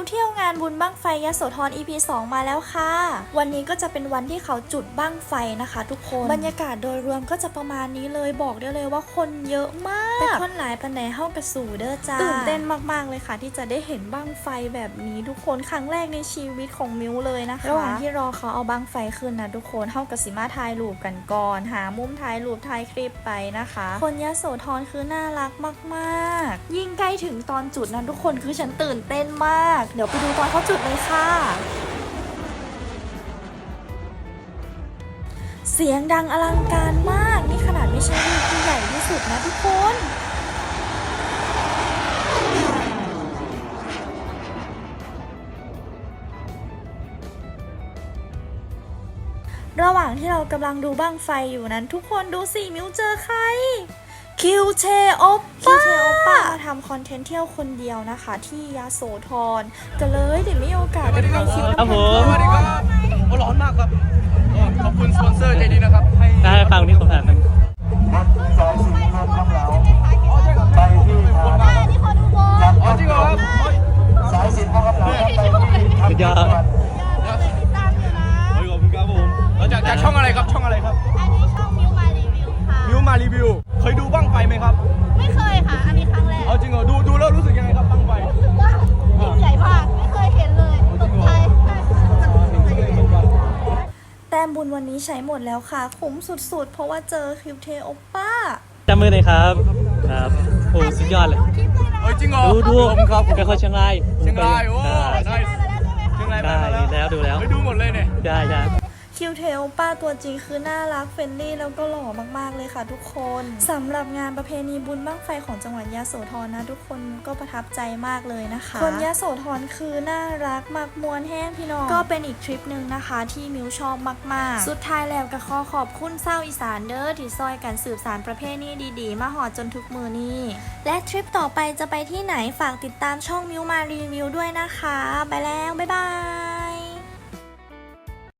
วเที่ยวงานบุญบั้งไฟยโสธร EP 2 มาแล้วค่ะ วันนี้ก็จะเป็นวันที่เขาจุดบั้งไฟนะคะ ทุกคน บรรยากาศโดยรวมก็จะประมาณนี้เลยบอกได้เลยว่าคนเยอะมากแต่คนหลายปันไหนเข้ากระสู่เด้อจ้าตื่นเต้นมากๆเลยค่ะ ที่จะได้เห็นบั้งไฟแบบนี้ทุกคนครั้งแรกในชีวิตของมิวเลยนะคะระหว่างที่รอเขาเอาบั้งไฟขึ้นนะทุกคนเข้ากระสิมาถ่ายรูปกันก่อน หามุมถ่ายรูปถ่ายคลิปไปนะคะ คนยโสธรคือน่ารักมาก ๆ ยิ่งใกล้ถึงตอนจุดนั้นทุกคนคือฉันตื่นเต้นมากเดี๋ยวไปดูตอนเขาจุดเลยค่ะ เสียงดังอลังการมาก นี่ขนาดไม่ใช่ลูกที่ใหญ่ที่สุดนะทุกคนระหว่างที่เรากำลังดูบ้างไฟอยู่นั้น ทุกคนดูสิมิวเจอใคร คิวเชโอป้าคิวเชโอป้า คอนเทนต์เที่ยวคนเดียวนะคะ ที่ยาโสธรก็เลยเดี๋ยวมีโอกาสไปถ่ายคลิปครับผมสวัสดีครับโอ้ร้อนมากครับก็ขอบคุณสปอนเซอร์ใจดีนะครับให้ได้ฟังนี่คำถามกันสายสินคำคำเหลาไปที่ทางอ๋อจริงเหรอครับสายสินคำคำเหลาไปที่ทางสุดยอดเฮ้ยขอบคุณครับผมแล้วจากจากช่องอะไรครับช่องอะไรครับอันนี้ช่องมิวมารีวิวค่ะมิวมารีวิว เคยดูบ้างไฟไหมครับ ไม่เคย ต้มบุญวันนี้ใช้หมดแล้วค่ะ คุ้มสุดๆ เพราะว่าเจอคิวเทโอป้าจำมือหน่อยครับครับโอ้สุดยอดเลยดูคลิปเลยนะเฮ้ยจริงเหรอดูดูขอบคุณครับเป็นคนเชียงรายเชียงรายโอ้ได้ได้มาแล้วใช่ไหมคะเชียงรายได้มาดูแล้วดูแล้วเฮ้ยดูหมดเลยเนี่ยได้ได้ คิวเทโอป้าตัวจริงคือน่ารักเฟรนลี่แล้วก็หล่อมากๆเลยค่ะทุกคนสำหรับงานประเพณีบุญบั้งไฟของจังหวัดยะโสธรนะทุกคนก็ประทับใจมากเลยนะคะ คนยะโสธรคือน่ารักมากมวลแห้งพี่น้อง ก็เป็นอีกทริปหนึ่งนะคะที่มิวชอบมากๆ สุดท้ายแล้วก็ขอขอบคุณเศร้าอีสานเด้อที่ซอยกันสืบสารประเพณีดีๆ มาหอดจนทุกมือนี้และทริปต่อไปจะไปที่ไหนฝากติดตามช่องมิวมารีวิวด้วยนะคะ ไปแล้ว บ๊ายบาย